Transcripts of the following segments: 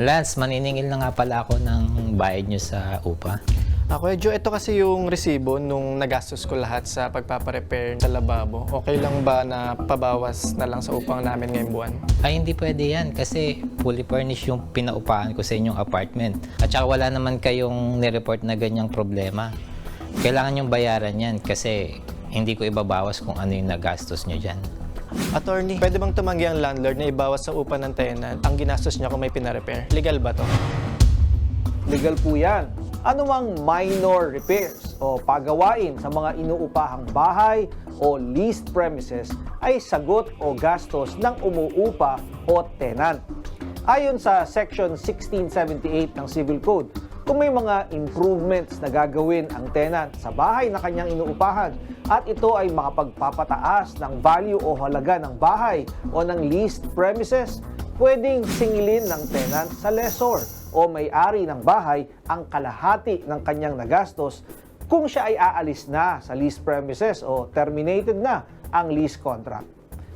Lance, maniningil na nga pala ako ng bayad nyo sa upa. Ah, Kuya Joe, ito kasi yung resibo nung nagastos ko lahat sa pagpaparepair sa lababo. Okay lang ba na pabawas na lang sa upang namin ngayong buwan? Ay, hindi pwede yan kasi fully furnished yung pinaupahan ko sa inyong apartment. At saka wala naman kayong nireport na ganyang problema. Kailangan yung bayaran yan kasi hindi ko ibabawas kung ano yung nagastos nyo dyan. Attorney, pwede bang tumanggi ang landlord na ibawas sa upa ng tenant ang ginastos niya kung may pinarepair? Legal ba to? Legal po yan. Anumang minor repairs o pagawain sa mga inuupahang bahay o leased premises ay sagot o gastos ng umuupa o tenant. Ayon sa Section 1678 ng Civil Code, kung may mga improvements na gagawin ang tenant sa bahay na kanyang inuupahan at ito ay makapagpapataas ng value o halaga ng bahay o ng leased premises, pwedeng singilin ng tenant sa lessor o may-ari ng bahay ang kalahati ng kanyang nagastos kung siya ay aalis na sa lease premises o terminated na ang lease contract.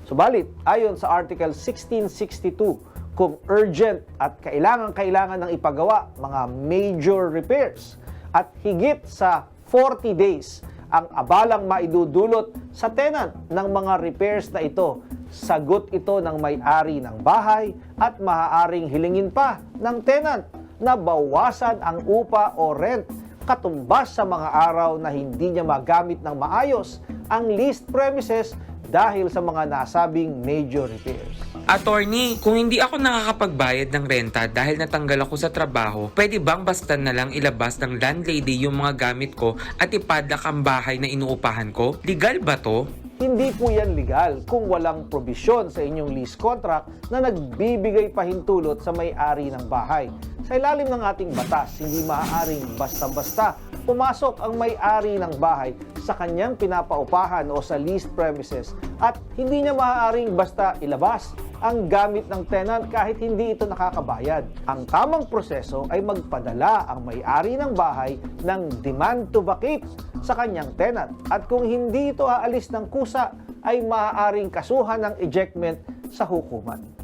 Subalit, ayon sa Article 1662, kung urgent at kailangan-kailangan ng ipagawa mga major repairs at higit sa 40 days ang abalang maidudulot sa tenant ng mga repairs na ito, sagot ito ng may-ari ng bahay at maaaring hilingin pa ng tenant na bawasan ang upa o rent katumbas sa mga araw na hindi niya magamit ng maayos ang leased premises dahil sa mga nasabing major repairs. Attorney, kung hindi ako nakakapagbayad ng renta dahil natanggal ako sa trabaho, pwede bang basta na lang ilabas ng landlady yung mga gamit ko at ipadlak ang bahay na inuupahan ko? Legal ba to? Hindi po yan legal kung walang probisyon sa inyong lease contract na nagbibigay pahintulot sa may-ari ng bahay. Sa ilalim ng ating batas, hindi maaaring basta-basta pumasok ang may-ari ng bahay sa kanyang pinapaupahan o sa leased premises at hindi niya maaaring basta ilabas ang gamit ng tenant kahit hindi ito nakakabayad. Ang tamang proseso ay magpadala ang may-ari ng bahay ng demand to vacate sa kanyang tenant. At kung hindi ito aalis ng kusa, ay maaaring kasuhan ng ejectment sa hukuman.